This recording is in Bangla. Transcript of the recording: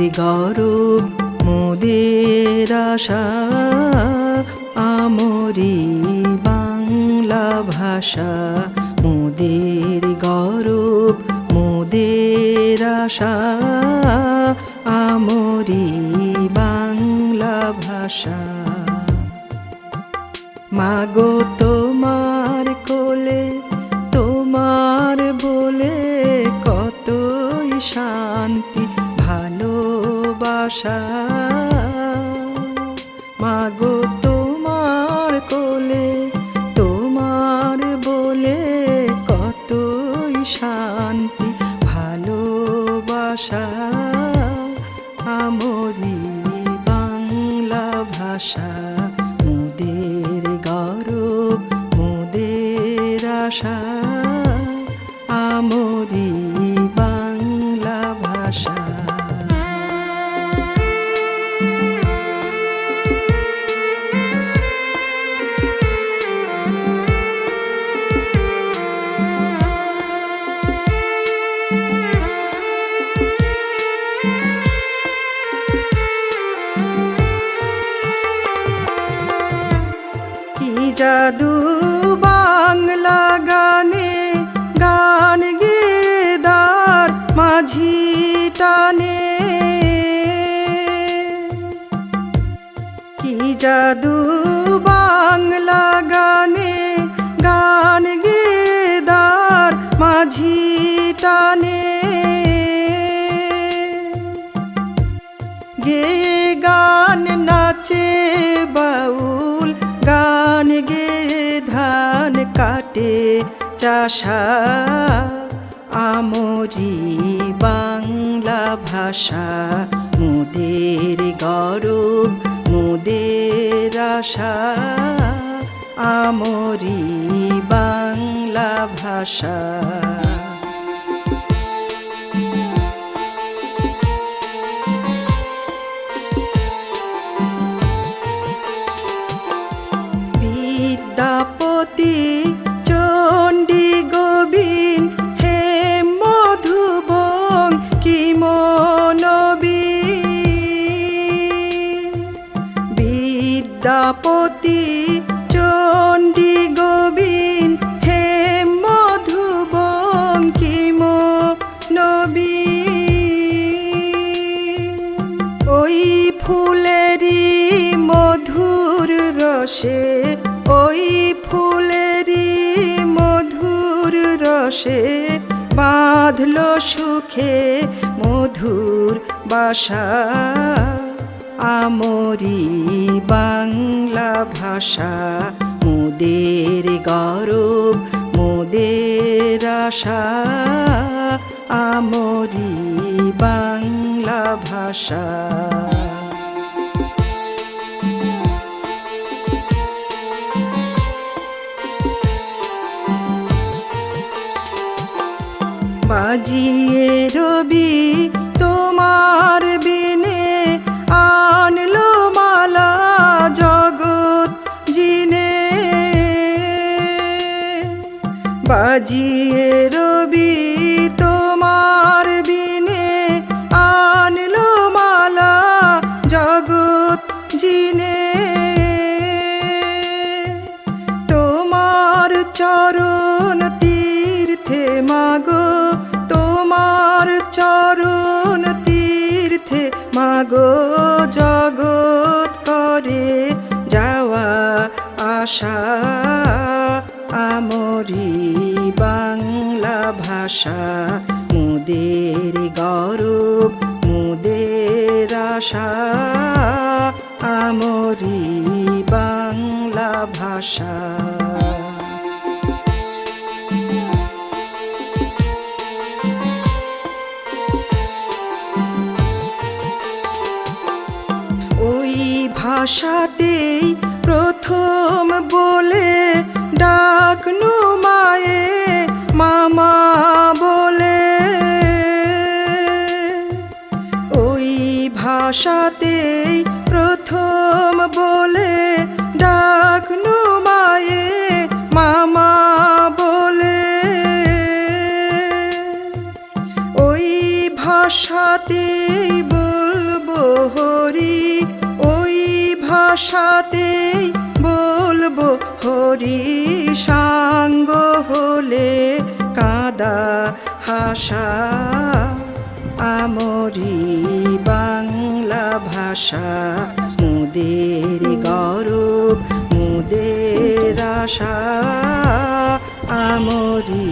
গৌরব, মোদের আশা, আমরি বাংলা ভাষা। মোদের গৌরব, মোদের আশা, আমরি বাংলা ভাষা। মাগো তোমার ভালোবাসা। মাগো, তোমার কোলে, তোমার বলে কতই শান্তি, ভালোবাসা আমরি বাংলা ভাষা, মোদের গৌরব, মোদের আশা। জাদু বাংলা গানে, গান গেদার মাঝি টানে। কি জাদু বাংলা গানে, গান গেদার মাঝি টানে। গে গান নাচে বাউল কাটে চাষা আমরি বাংলা ভাষা। মোদের গরু মোদের আশা আমরি বাংলা ভাষা। গোবিন হে মধুবং কি মনবী বিদ্যাপতি চণ্ডী গোবিন, হে মধুবং কি নবী ওই ফুলেরি মধুর রসে, ওই মধুর রসে বাঁধল সুখে মধুর বাসা। আমরি বাংলা ভাষা, মোদের গৌরব, মোদের আশা। আমরি বাংলা ভাষা। বাজিয়ে রবি তোমার বিনে আনলো মালা জগৎ জিনে। বাজিয়ে তোমার চরণ তীর্থে মাগো জগৎ করে যাওয়া আশা আমরি বাংলা ভাষা, মোদের গৌরব, মোদের আশা আমরি বাংলা ভাষা। ভাষাতেই প্রথম বলে ডাকনু মায়ে মামা বলে। ওই ভাষাতেই ভাষাতেই বলব, হরি সাঙ্গ হলে কাদা হাসা। আমরি বাংলা ভাষা, মুদের গৌরব, মুদের আশা। আমরি